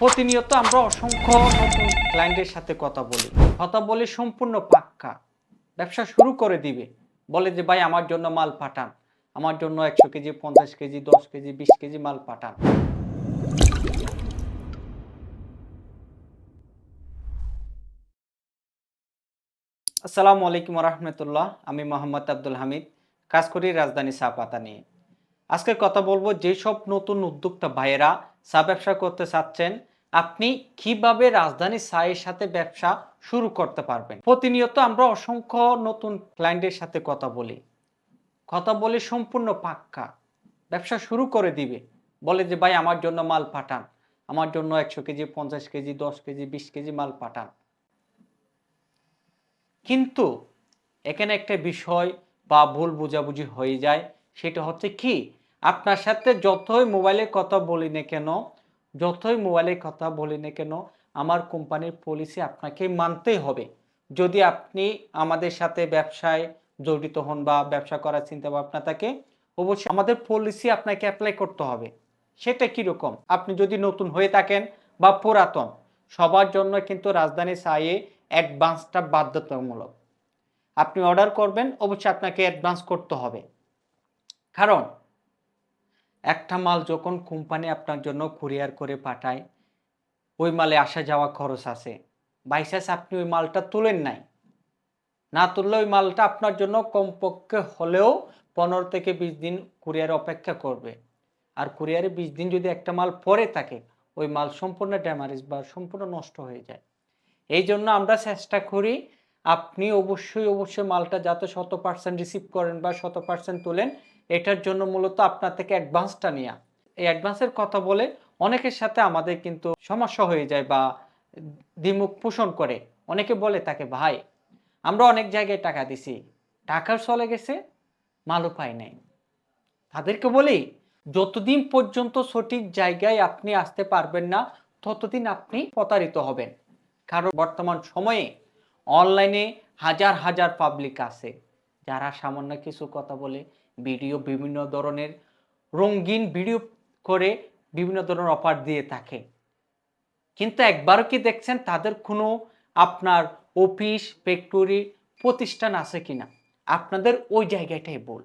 প্রতিনিয়ত আমরা অসংখ্য নতুন ক্লায়েন্টের সাথে কথা বলি। কথা বলে সম্পূর্ণ পাক্কা। ব্যবসা শুরু করে দিবে। বলে যে, ভাই, আমার জন্য মাল পাঠান। আমার জন্য একশো কেজি, পঞ্চাশ কেজি, দশ কেজি, বিশ কেজি মাল পাঠান। আসসালামু আলাইকুম রহমতুল্লাহ আমি মোহাম্মদ আব্দুল হামিদ, কাজ করি রাজধানী চা পাতা নিয়ে আজকে কথা বলব, যেসব নতুন উদ্যোক্তা ভাইয়েরা চা ব্যবসা করতে চাচ্ছেন, আপনি কীভাবে রাজধানী চায়ের সাথে ব্যবসা শুরু করতে পারবেন? প্রতিনিয়ত আমরা অসংখ্য নতুন ক্লায়েন্টের সাথে কথা বলি। কথা বলে সম্পূর্ণ পাক্কা। ব্যবসা শুরু করে দিবে। বলে যে, ভাই, আমার জন্য মাল পাঠান। আমার জন্য একশো কেজি, পঞ্চাশ কেজি, দশ কেজি, বিশ কেজি মাল পাঠান। কিন্তু এখানে একটা বিষয় বা ভুল বোঝাবুঝি হয়ে যায়। সেটা হচ্ছে কি? আপনার সাথে যতই মোবাইলে কথা বলি না কেন, যতই মোবাইলে কথা বলি না কেন, আমার কোম্পানির পলিসি আপনাকে মানতেই হবে। যদি আপনি আমাদের সাথে ব্যবসায় জড়িত হন বা ব্যবসা করার চিন্তা ভাবনা থাকে, অবশ্যই আমাদের পলিসি আপনাকে অ্যাপ্লাই করতে হবে। সেটা কীরকম? আপনি যদি নতুন হয়ে থাকেন বা পুরাতন, সবার জন্য কিন্তু রাজধানী সাইয়ে অ্যাডভান্সটা বাধ্যতামূলক। আপনি অর্ডার করবেন, অবশ্যই আপনাকে অ্যাডভান্স করতে হবে। কারণ একটা মাল যখন কোম্পানি আপনার জন্য কুরিয়ার করে পাঠায়, ওই মালে আসা যাওয়া খরচ আছে। বাইচান্স আপনি ওই মালটা তুলেন নাই। না তুললে ওই মালটা আপনার জন্য কমপক্ষে হলেও পনেরো থেকে বিশ দিন কুরিয়ার অপেক্ষা করবে। আর কুরিয়ারে বিশ দিন যদি একটা মাল পরে থাকে, ওই মাল সম্পূর্ণ ড্যামারেজ বা সম্পূর্ণ নষ্ট হয়ে যায়। এই জন্য আমরা চেষ্টা করি, আপনি অবশ্যই অবশ্যই মালটা যাতে শত পার্সেন্ট রিসিভ করেন বা শত পার্সেন্ট তোলেন এটার জন্য মূলত আপনার থেকে অ্যাডভান্সটা নেওয়া এই অ্যাডভান্সের কথা বলে অনেকের সাথে আমাদের কিন্তু সমস্যা হয়ে যায় বা দ্বিমুখ পোষণ করে। অনেকে বলে তাকে ভাই, আমরা অনেক জায়গায় টাকা দিছি, টাকাও চলে গেছে, মালও পাই নাই। তাদেরকে বলি, যতদিন পর্যন্ত সঠিক জায়গায় আপনি আসতে পারবেন না, ততদিন আপনি প্রতারিত হবেন। কারণ বর্তমান সময়ে অনলাইনে হাজার হাজার পাবলিক আছে। যারা সামান্য কিছু কথা বলে ভিডিও বিভিন্ন ধরনের রঙিন ভিডিও করে বিভিন্ন ধরনের অফার দিয়ে থাকে। কিন্তু একবারও কি দেখছেন তাদের কোনো আপনার অফিস, ফ্যাক্টরি প্রতিষ্ঠান আছে কিনা? আপনাদের ওই জায়গাটাই বল।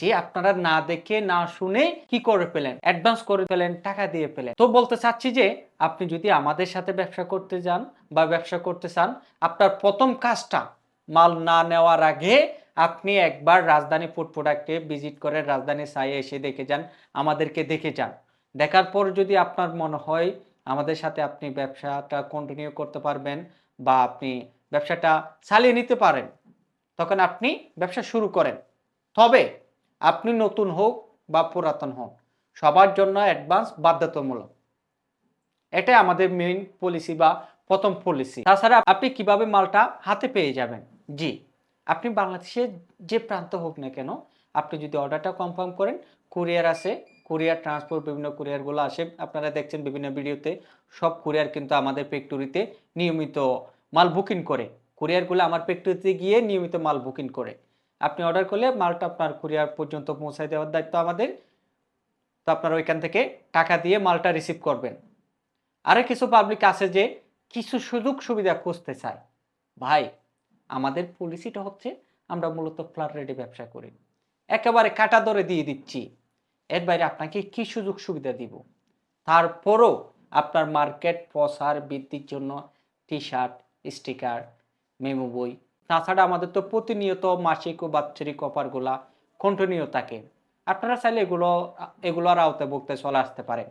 যে আপনারা না দেখে, না শুনে কি করে পেলেন অ্যাডভান্স করে পেলেন টাকা দিয়ে পেলেন তো বলতে চাচ্ছি যে, আপনি যদি আমাদের সাথে ব্যবসা করতে যান বা ব্যবসা করতে চান, আপনার প্রথম কাজটা মাল না নেওয়ার আগে আপনি একবার রাজধানী ফুড প্রোডাক্টে ভিজিট করে রাজধানী সাইয়ে এসে দেখে যান, আমাদেরকে দেখে যান। দেখার পর যদি আপনার মনে হয় আমাদের সাথে আপনি ব্যবসাটা কন্টিনিউ করতে পারবেন বা আপনি ব্যবসাটা চালিয়ে নিতে পারেন, তখন আপনি ব্যবসা শুরু করেন। তবে আপনি নতুন হোক বা পুরাতন হোক, সবার জন্য অ্যাডভান্স বাধ্যতামূলক। এটাই আমাদের মেইন পলিসি বা প্রথম পলিসি তাছাড়া আপনি কীভাবে মালটা হাতে পেয়ে যাবেন? জি। আপনি বাংলাদেশের যে প্রান্ত হোক না কেন, আপনি যদি অর্ডারটা কনফার্ম করেন কুরিয়ার আছে কুরিয়ার ট্রান্সপোর্ট বিভিন্ন কুরিয়ারগুলো আসে, আপনারা দেখছেন বিভিন্ন ভিডিওতে, সব কুরিয়ার কিন্তু আমাদের ফ্যাক্টরিতে নিয়মিত মাল বুকিং করে। কুরিয়ারগুলো আমার ফ্যাক্টরিতে গিয়ে নিয়মিত মাল বুকিং করে। আপনি অর্ডার করলে মালটা আপনার কুরিয়ার পর্যন্ত পৌঁছায় দেওয়ার দায়িত্ব আমাদের। তো আপনারা ওইখান থেকে টাকা দিয়ে মালটা রিসিভ করবেন। আরও কিছু পাবলিক আছে যে কিছু সুযোগ সুবিধা খুঁজতে চায়। ভাই আমাদের পলিসিটা হচ্ছে আমরা মূলত ফ্ল্যাট রেটে ব্যবসা করি। একেবারে কাটা দরে দিয়ে দিচ্ছি। এর বাইরে আপনাকে কি সুযোগ সুবিধা দিব? তারপরও আপনার মার্কেট প্রসার বৃদ্ধির জন্য টি শার্ট স্টিকার মেমো বই, তাছাড়া আমাদের তো প্রতিনিয়ত মাসিক ও বাৎসরিক অফারগুলা কন্টিনিউ থাকে। আপনারা চাইলে এগুলো, এগুলোর আওতাভুক্তে চলে আসতে পারে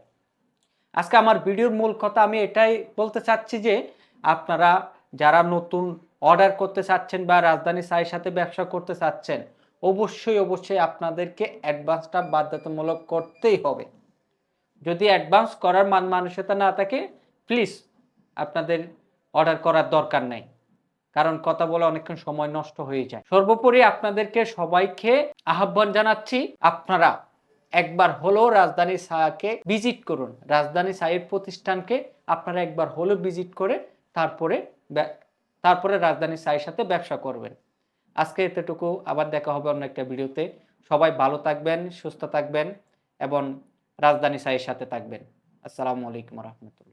আজকে আমার ভিডিওর মূল কথা আমি এটাই বলতে চাচ্ছি যে আপনারা যারা নতুন অর্ডার করতে চাচ্ছেন বা রাজধানী সাইয়ের সাথে ব্যবসা করতে চাচ্ছেন, অবশ্যই অবশ্যই আপনাদেরকে অ্যাডভান্সটা বাধ্যতামূলক করতেই হবে। যদি অ্যাডভান্স করার মান মানসিকতা না থাকে, প্লিজ আপনাদের অর্ডার করার দরকার নেই। কারণ কথা বলে অনেকক্ষণ সময় নষ্ট হয়ে যায়। সর্বোপরি আপনাদেরকে সবাইকে আহ্বান জানাচ্ছি, আপনারা একবার হলেও রাজধানী সায়াকে ভিজিট করুন। রাজধানী সায়ের প্রতিষ্ঠানকে আপনারা একবার হলেও ভিজিট করে তারপরে তারপরে রাজধানী সায়ের সাথে ব্যবসা করবেন। আজকে এতটুকু, আবার দেখা হবে অন্য একটা ভিডিওতে। সবাই ভালো থাকবেন, সুস্থ থাকবেন এবং রাজধানী সায়ের সাথে থাকবেন। আসসালামু আলাইকুম রহমতুল্লাহ।